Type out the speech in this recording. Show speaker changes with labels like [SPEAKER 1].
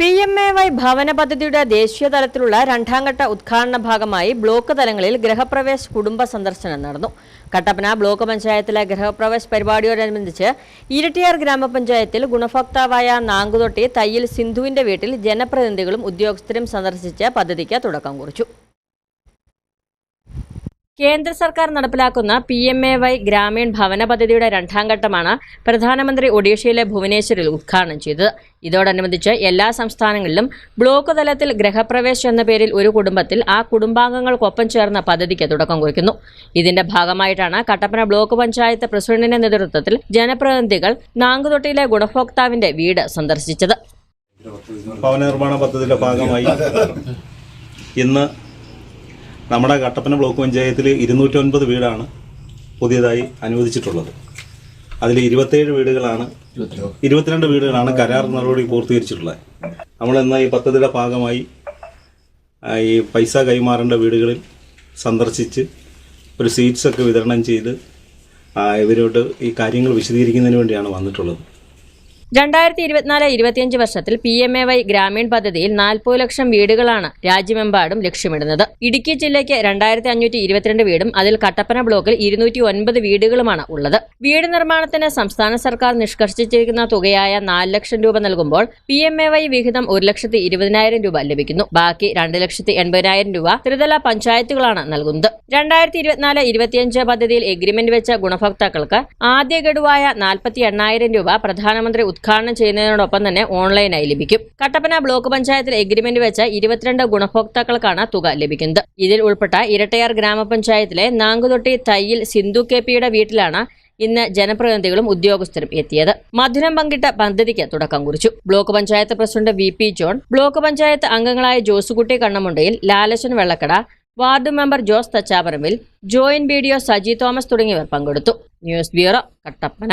[SPEAKER 1] P M A Y ഭവന പദ്ധതിയുടെ ദേശീയ തലത്തിലുള്ള രണ്ടാംഘട്ട ഉദ്ഘാടന ഭാഗമായി ബ്ലോക്ക് തലങ്ങളിൽ ഗൃഹപ്രവേശ് കുടുംബ സന്ദർശനം നടന്നു. കട്ടപ്പന ബ്ലോക്ക് പഞ്ചായത്തിലെ ഗൃഹപ്രവേശ് പരിപാടിയോടനുബന്ധിച്ച് ഇരട്ടിയാർ ഗ്രാമപഞ്ചായത്തിൽ ഗുണഭോക്താവായ നാങ്കുതൊട്ടി തയ്യിൽ സിന്ധുവിന്റെ വീട്ടിൽ ജനപ്രതിനിധികളും ഉദ്യോഗസ്ഥരും സന്ദർശിച്ച് പദ്ധതിക്ക് തുടക്കം കുറിച്ചു. കേന്ദ്ര സർക്കാർ നടപ്പിലാക്കുന്ന P M A Y Gramin ഭവന പദ്ധതിയുടെ രണ്ടാം ഘട്ടമാണ് പ്രധാനമന്ത്രി ഒഡീഷയിലെ ഭുവനേശ്വരിൽ ഉദ്ഘാടനം ചെയ്തത്. ഇതോടനുബന്ധിച്ച് എല്ലാ സംസ്ഥാനങ്ങളിലും ബ്ലോക്ക് തലത്തിൽ ഗ്രഹപ്രവേശം എന്ന പേരിൽ ഒരു കുടുംബത്തിൽ ആ കുടുംബാംഗങ്ങൾക്കൊപ്പം ചേർന്ന പദ്ധതിക്ക് തുടക്കം കുറിക്കുന്നു. ഇതിന്റെ ഭാഗമായിട്ടാണ് കട്ടപ്പന ബ്ലോക്ക് പഞ്ചായത്ത് പ്രസിഡന്റിന്റെ നേതൃത്വത്തിൽ ജനപ്രതിനിധികൾ നാങ്കുതൊട്ടിയിലെ ഗുണഭോക്താവിന്റെ വീട് സന്ദർശിച്ചത്.
[SPEAKER 2] ഭവന നിർമ്മാണ പദ്ധതിയുടെ ഭാഗമായി ഇന്ന് നമ്മുടെ കട്ടപ്പന ബ്ലോക്ക് പഞ്ചായത്തിൽ ഇരുന്നൂറ്റൊൻപത് വീടാണ് പുതിയതായി അനുവദിച്ചിട്ടുള്ളത്. അതിൽ ഇരുപത്തേഴ് വീടുകളാണ് ഇരുപത്തിരണ്ട്. വീടുകളാണ് കരാർ നടപടി പൂർത്തീകരിച്ചിട്ടുള്ളത്. നമ്മളെന്നാൽ ഈ പദ്ധതിയുടെ ഭാഗമായി ഈ പൈസ കൈമാറേണ്ട വീടുകളിൽ സന്ദർശിച്ച് ഒരു സീറ്റ്സ് ഒക്കെ വിതരണം ചെയ്ത് ഇവരോട് ഈ കാര്യങ്ങൾ വിശദീകരിക്കുന്നതിന് വേണ്ടിയാണ് വന്നിട്ടുള്ളത്.
[SPEAKER 1] രണ്ടായിരത്തി ഇരുപത്തിനാല് ഇരുപത്തിയഞ്ച് വർഷത്തിൽ P M A Y Gramin പദ്ധതിയിൽ നാൽപ്പത് ലക്ഷം വീടുകളാണ് രാജ്യമെമ്പാടും ലക്ഷ്യമിടുന്നത്. ഇടുക്കി ജില്ലയ്ക്ക് രണ്ടായിരത്തി അഞ്ഞൂറ്റി ഇരുപത്തിരണ്ട് വീടും അതിൽ കട്ടപ്പന ബ്ലോക്കിൽ ഇരുന്നൂറ്റി ഒൻപത് വീടുകളുമാണ് ഉള്ളത്. വീട് നിർമ്മാണത്തിന് സംസ്ഥാന സർക്കാർ നിഷ്കർഷിച്ചിരിക്കുന്ന തുകയായ നാല് ലക്ഷം രൂപ നൽകുമ്പോൾ പി എം എ വൈ വിഹിതം ഒരു ലക്ഷത്തി ഇരുപതിനായിരം രൂപ ലഭിക്കുന്നു. ബാക്കി രണ്ട് ലക്ഷത്തി എൺപതിനായിരം രൂപ ത്രിതല പഞ്ചായത്തുകളാണ് നൽകുന്നത്. രണ്ടായിരത്തി ഇരുപത്തിനാല് ഇരുപത്തിയഞ്ച് പദ്ധതിയിൽ എഗ്രിമെന്റ് വെച്ച ഗുണഭോക്താക്കൾക്ക് ആദ്യ ഗഡുവായ നാൽപ്പത്തി എണ്ണായിരം രൂപ പ്രധാനമന്ത്രി ഉദ്ഘാടനം ചെയ്യുന്നതിനോടൊപ്പം തന്നെ ഓൺലൈനായി ലഭിക്കും. കട്ടപ്പന ബ്ലോക്ക് പഞ്ചായത്തിൽ എഗ്രിമെന്റ് വെച്ച ഇരുപത്തിരണ്ട് ഗുണഭോക്താക്കൾക്കാണ് തുക ലഭിക്കുന്നത്. ഇതിൽ ഉൾപ്പെട്ട ഇരട്ടയാർ ഗ്രാമപഞ്ചായത്തിലെ നാങ്കുതൊട്ടി തയ്യിൽ സിന്ധു കെ പിയുടെ വീട്ടിലാണ് ഇന്ന് ജനപ്രതിനിധികളും ഉദ്യോഗസ്ഥരും എത്തിയത്. മധുരം പങ്കിട്ട പദ്ധതിക്ക് തുടക്കം കുറിച്ചു. Block panchayat president V P John block panchayat അംഗങ്ങളായ Josekutty Kannamundayil Lalashan Vellakkada ward member Jose Thachaparambil joint B Saji Thomas തുടങ്ങിയവർ പങ്കെടുത്തു. News bureau Kattappana.